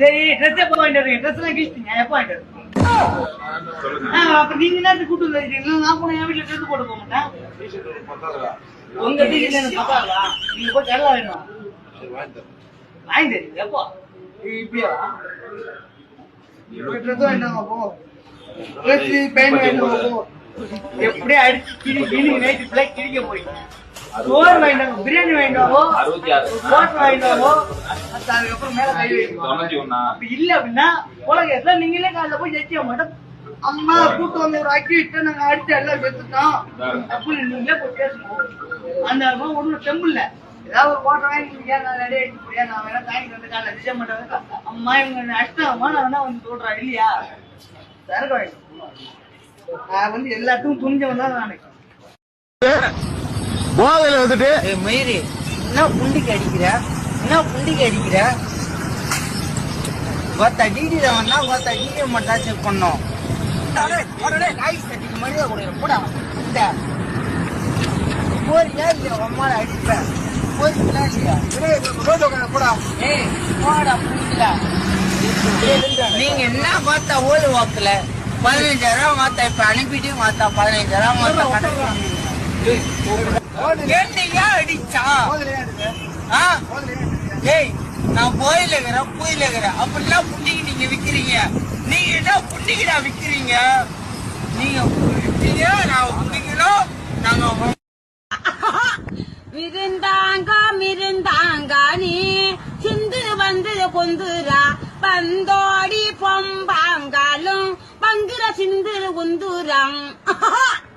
சரி ட்ரெஸ் எப்போ வாங்கிட்டு வரீங்க ட்ரெஸ் எல்லாம் கிழிச்சிட்டீங்க. எப்போ வாங்கிட்டு வரீங்க அப்ப நீங்க என்ன கூட்டு வந்துருக்கீங்க நான் போன என் வீட்டுல ட்ரெஸ் போட்டு போக மாட்டேன். உங்க வீட்டுல எனக்கு பத்தாதா நீங்க போய் எல்லாம் வேணும் வாங்கி தரீங்க எப்போ? இப்பயா ட்ரெஸ் வாங்கிட்டாங்க போ. ட்ரெஸ் பேண்ட் வாங்கிட்டாங்க போ. எப்படியே அடிச்சு கிளி கிளி நைட்டு கிழிக்க போறீங்க. சோறு வாங்கிட்டாங்க பிரியாணி வாங்கிட்டாவோ அறுபத்தி ஆறு. வாங்கிட்டாவோ அதுக்கப்புறம் மேல கை வைக்கணும் அப்படி இல்ல அப்படின்னா உலகத்துல நீங்களே காலைல போய் ஜெயிக்க மாட்டோம் அம்மா கூட்டு வந்து ஒரு அக்கி விட்டு நாங்க அடிச்சு எல்லாம் செத்துட்டோம் அப்படின்னு நீங்களே போய் பேசணும். அந்த தெம்பு இல்ல ஏதாவது ஒரு போட்டோ வாங்கி நான் ரெடி போறியா? நான் வேணா தாங்கி வந்து காலைல செய்ய மாட்டேன். அம்மா இவங்க அஷ்டமா நான் வேணா வந்து சொல்றேன் இல்லையா சரக்கு வாங்கிட்டு நான் வந்து எல்லாத்துக்கும் துணிஞ்சவன் தான் நானு போதையில வந்துட்டு மயிறு என்ன புண்டிக்கு அடிக்கிற? என்ன புண்டிக்கு அடிக்கிற? ஒத்த டிடி வந்தா ஒத்த டிடி மட்டும் செக் பண்ணோம். மரியாதை கொடுக்குற. போடா இந்த. போறியா இல்லையா அம்மாவை அடிப்பேன் போறீங்களா இல்லையா போடா. ஏய் போடா நீங்க என்ன பார்த்தா ஓடு வாக்குல? பதினஞ்சாயிரம் மாத்தா இப்ப அனுப்பிட்டு மாத்தா பதினஞ்சாயிரம் மாத்தா என்னையா அடிச்சான்? ஏய் நான் போயில இருக்கிறேன் புயல இருக்கிறேன் அப்படிலாம் புண்டிக்கு நீங்க விக்கிறீங்க. நீங்க என்ன புண்டிக்குடா விக்கிறீங்க? நீங்க விக்கிறீங்க நான் புண்டிக்கிறோம் நாங்க மிருந்தாங்க மிருந்தாங்க நீ சிந்து வந்து கொந்துரா பந்தோடி பொம்பாங்காலும் பங்குற சிந்து குந்துரம்.